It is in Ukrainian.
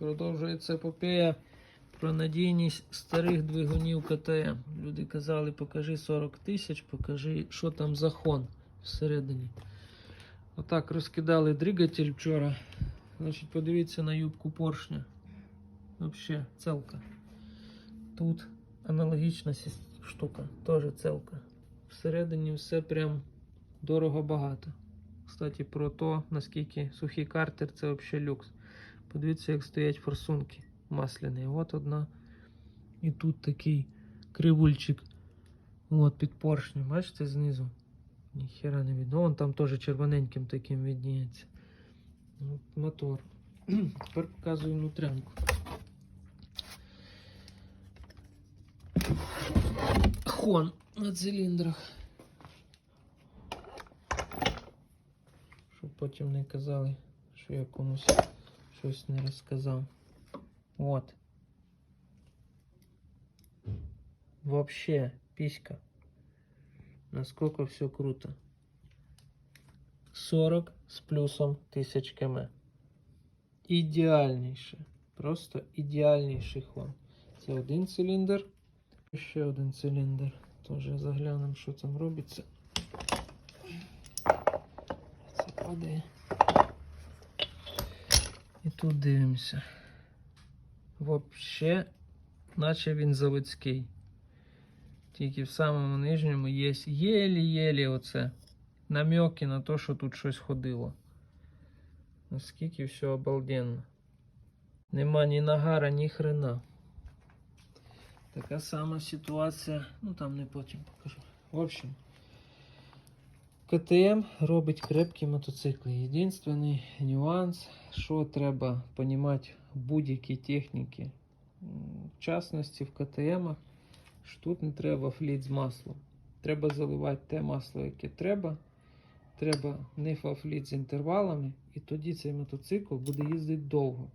Продовжується епопея про надійність старих двигунів КТМ. Люди казали, покажи 40 тисяч, покажи, що там за хон всередині. Отак розкидали двигатель вчора. Значить, подивіться на юбку поршня. Взагалі, целка. Тут аналогічна штука, теж целка. Всередині все прям дорого багато. Кстати, про то, наскільки сухий картер це взагалі люкс. Подивіться, як стоять форсунки масляні. От одна. І тут такий кривульчик. От під поршнем. Бачите знизу? Ніхера не видно. Вон там теж червоненьким таким відніється. От мотор. Тепер показую внутрянку. Хон на циліндрах. Щоб потім не казали, що я комусь щось не розказав. От. Вообще, писька. Насколько все круто. 40 з плюсом тисяч км. Ідеальніше. Просто ідеальніший хон. Це один циліндр. Ще один циліндр. Тоже заглянемо, що там робиться. Це падає. І тут дивимося. Вообще, наче він заводський. Тільки в самому нижньому є єлі-єлі оце. Намеки на те, що тут щось ходило. Наскільки все обалденно. Нема ні нагара, ні хрена. Така сама ситуація. Ну там не потім покажу. В общем. КТМ робить крепкі мотоцикли. Єдинственний нюанс, що треба розуміти будь-якій техніці. В частності в КТМах, що тут не треба фліт з маслом. Треба заливати те масло, яке треба. Треба не фафліт з інтервалами, і тоді цей мотоцикл буде їздити довго.